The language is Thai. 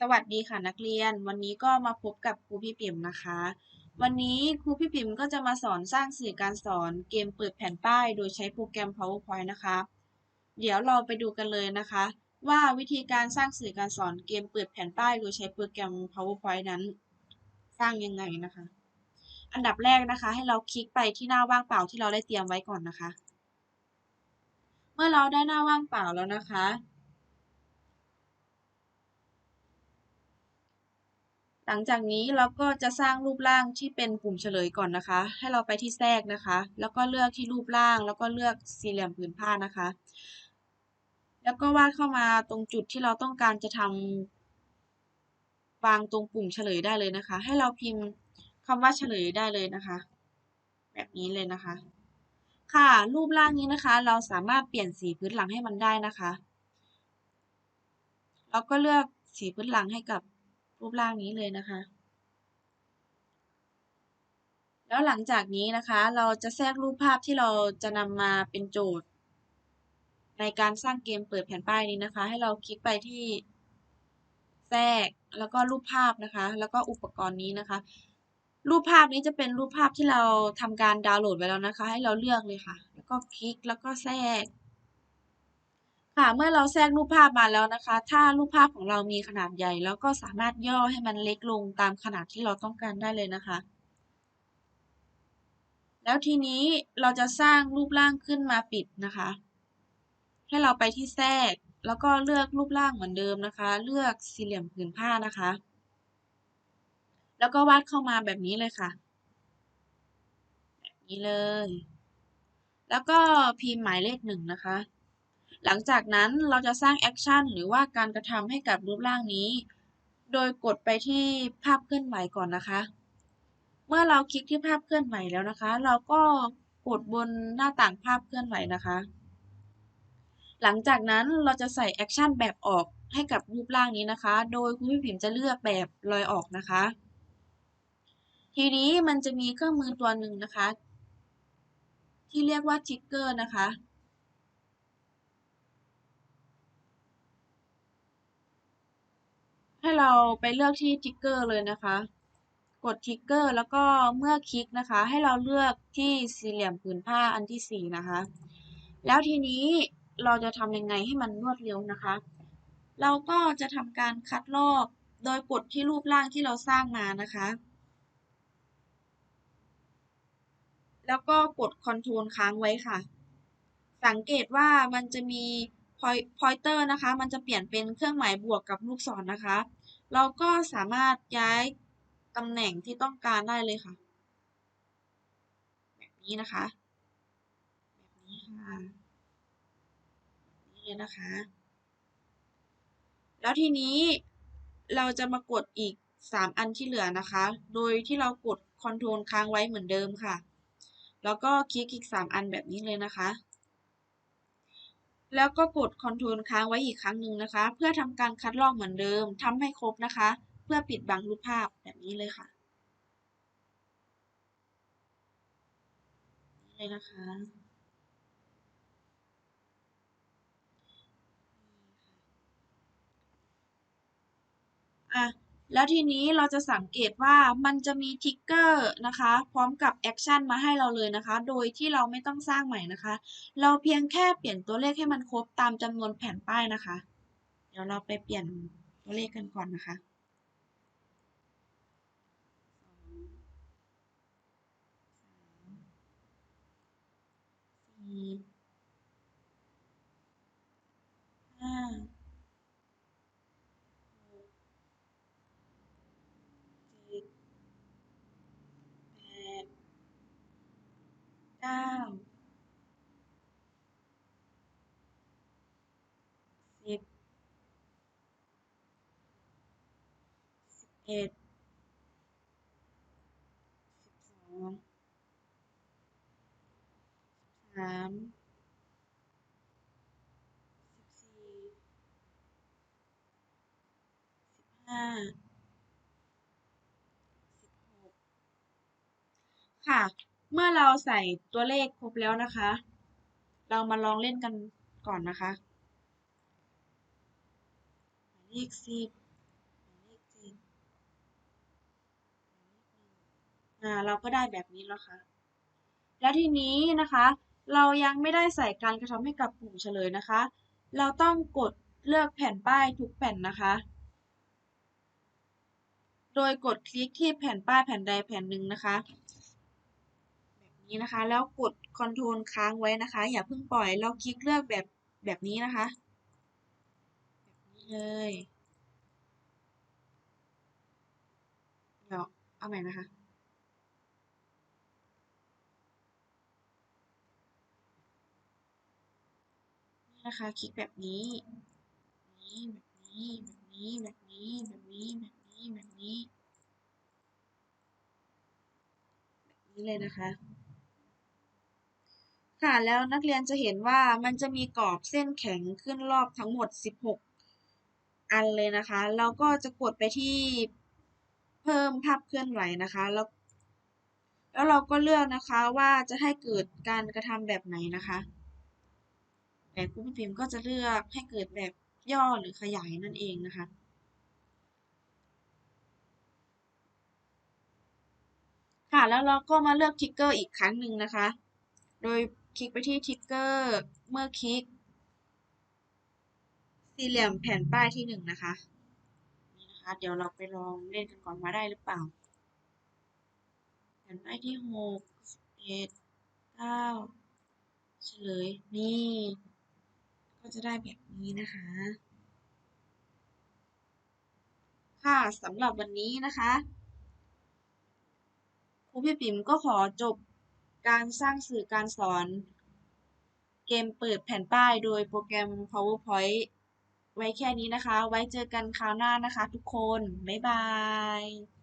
สวัสดีค่ะนักเรียน วันนี้ก็มาพบกับครูพี่ปิ่มนะคะ วันนี้ครูพี่ปิ่มก็จะมาสอนสร้างสื่อการสอนเกมเปิดแผ่นป้ายโดยใช้โปรแกรม PowerPoint นะคะ เดี๋ยวเราไปดูกันเลยนะคะ ว่าวิธีการสร้างสื่อการสอนเกมเปิดแผ่นป้ายโดยใช้โปรแกรม PowerPoint นั้น สร้างยังไงนะคะ อันดับแรกนะคะ ให้เราคลิกไปที่หน้าว่างเปล่าที่เราได้เตรียมไว้ก่อนนะคะ เมื่อเราได้หน้าว่างเปล่าแล้วนะคะ หลังจากนี้เราก็จะสร้างรูปร่างที่เป็นปุ่มเฉลยก่อนนะคะ ให้เราไปที่แทรกนะคะ แล้วก็เลือกที่รูปร่าง แล้วก็เลือกสี่เหลี่ยมผืนผ้านะคะ แล้วก็วาดเข้ามาตรงจุดที่เราต้องการจะทำวางตรงปุ่มเฉลยได้เลยนะคะ ให้เราพิมพ์คำว่าเฉลยได้เลยนะคะ แบบนี้เลยนะคะ ค่ะรูปร่างนี้นะคะ เราสามารถเปลี่ยนสีพื้นหลังให้มันได้นะคะ แล้วก็เลือกสีพื้นหลังให้กับ รูปร่างนี้เลยนะคะ แล้วหลังจากนี้นะคะ เราจะแทรกรูปภาพที่เราจะนำมาเป็นโจทย์ ในการสร้างเกมเปิดแผ่นป้ายนี้นะคะ ให้เราคลิกไปที่แทรกแล้วก็รูปภาพนะคะ แล้วก็อุปกรณ์นี้นะคะ รูปภาพนี้จะเป็นรูปภาพที่เราทำการดาวน์โหลดไว้แล้วนะคะ ให้เราเลือกเลยค่ะ แล้วก็คลิกแล้วก็แทรก เมื่อเราแทรกรูปภาพมาแล้วนะคะ ถ้ารูปภาพของเรามีขนาดใหญ่ แล้วก็สามารถย่อให้มันเล็กลงตามขนาดที่เราต้องการได้เลยนะคะ แล้วทีนี้เราจะสร้างรูปร่างขึ้นมาปิดนะคะ ให้เราไปที่แทรก แล้วก็เลือกรูปร่างเหมือนเดิมนะคะ เลือกสี่เหลี่ยมผืนผ้านะคะ แล้วก็วาดเข้ามาแบบนี้เลยค่ะ แบบนี้เลย แล้วก็พิมพ์หมายเลขหนึ่งนะคะ หลังจากนั้นเราจะสร้างแอคชั่นหรือว่าการกระทำให้กับรูปร่างนี้ โดยกดไปที่ภาพเคลื่อนไหวก่อนนะคะ เมื่อเราคลิกที่ภาพเคลื่อนไหวแล้วนะคะ เราก็กดบนหน้าต่างภาพเคลื่อนไหวนะคะ หลังจากนั้นเราจะใส่แอคชั่นแบบออกให้กับรูปร่างนี้นะคะ โดยคุณพี่ผิมจะเลือกแบบลอยออกนะคะ ทีนี้มันจะมีเครื่องมือตัวหนึ่งนะคะ ที่เรียกว่าทิกเกอร์นะคะ ให้เราไปเลือกที่ทิกเกอร์เลยนะคะ กดทิกเกอร์แล้วก็เมื่อคลิกนะคะ ให้เราเลือกที่สี่เหลี่ยมผืนผ้าอันที่สี่นะคะ แล้วทีนี้เราจะทำยังไงให้มันรวดเร็วนะคะ เราก็จะทำการคัดลอกโดยกดที่รูปร่างที่เราสร้างมานะคะ แล้วก็กด Ctrl ค้างไว้ค่ะ สังเกตว่ามันจะมี pointer นะคะ มันจะเปลี่ยนเป็นเครื่องหมายบวกกับลูกศรนนะคะ เราก็สามารถย้ายตำแหน่งที่ต้องการได้เลยค่ะ แบบนี้นะคะ แบบนี้ค่ะแบบนี้เลยนะคะ แล้วทีนี้เราจะมากดอีก 3 อันที่เหลือนะคะ โดยที่เรากด Ctrl ค้างไว้เหมือนเดิมค่ะ แล้วก็คลิกอีก 3 อันแบบนี้เลยนะคะ แล้วก็กด Ctrl ค้างไว้อีกครั้งหนึ่งนะคะ เพื่อทำการคัดลอกเหมือนเดิมทำให้ครบนะคะ เพื่อปิดบังรูปภาพแบบนี้เลยค่ะนี่เลยนะคะอะ แล้วทีนี้เราจะสังเกตว่ามันจะมีทิกเกอร์นะคะ พร้อมกับแอคชั่นมาให้เราเลยนะคะ โดยที่เราไม่ต้องสร้างใหม่นะคะ เราเพียงแค่เปลี่ยนตัวเลขให้มันครบตามจำนวนแผ่นป้ายนะคะ เดี๋ยวเราไปเปลี่ยนตัวเลขกันก่อนนะคะสี่ห้าเจ็ดแปดเก้าสิบสิบ เอ็ดสิบสองสามสิบสี่สิบห้าสิบหกค่ะ เมื่อเราใส่ตัวเลขครบแล้วนะคะ เรามาลองเล่นกันก่อนนะคะ เลขสิบหมาย อ่าเราก็ได้แบบนี้แล้วค่ะแล้วทีนี้นะคะ เรายังไม่ได้ใส่การกระทำให้กับปุ่มเฉลยนะคะ เราต้องกดเลือกแผ่นป้ายทุกแผ่นนะคะ โดยกดคลิกที่แผ่นป้ายแผ่นใดแผ่นหนึ่งนะคะ แบบนี้นะคะ แล้วกด Ctrl ค้างไว้นะคะ อย่าเพิ่งปล่อย เราคลิกเลือกแบบแบบนี้นะคะ แบบนี้เลยเดี๋ยวเอาใหม่นะคะ นะคะ คลิกแบบนี้นี้แบบนี้แบบนี้แบบนี้แบบนี้แบบนี้แบบนี้แบบนี้เลยนะคะ ค่ะแล้วนักเรียนจะเห็นว่ามันจะมีกรอบเส้นแข็งขึ้นรอบทั้งหมด 16 อันเลยนะคะ เราก็จะกดไปที่เพิ่มภาพเคลื่อนไหวนะคะแล้วแล้วเราก็เลือกนะคะว่าจะให้เกิดการกระทำแบบไหนนะคะ แต่ครูพี่พิมพ์ก็จะเลือกให้เกิดแบบย่อหรือขยายนั่นเองนะคะ ค่ะแล้วเราก็มาเลือกทิกเกอร์อีกครั้งหนึ่งนะคะ โดยคลิกไปที่ทิกเกอร์เมื่อคลิก สี่เหลี่ยมแผ่นป้ายที่หนึ่งนะคะนี่นะคะ เดี๋ยวเราไปลองเล่นกันก่อนว่าได้หรือเปล่า แผ่นป้ายที่หกเอ็ดเก้าเฉลยนี่ ก็จะได้แบบนี้นะคะ ค่ะสำหรับวันนี้นะคะครูพี่ปิ๋มก็ขอจบการสร้างสื่อการสอน เกมเปิดแผ่นป้ายโดยโปรแกรม PowerPoint ไว้แค่นี้นะคะ ไว้เจอกันคราวหน้านะคะทุกคน บ๊ายบาย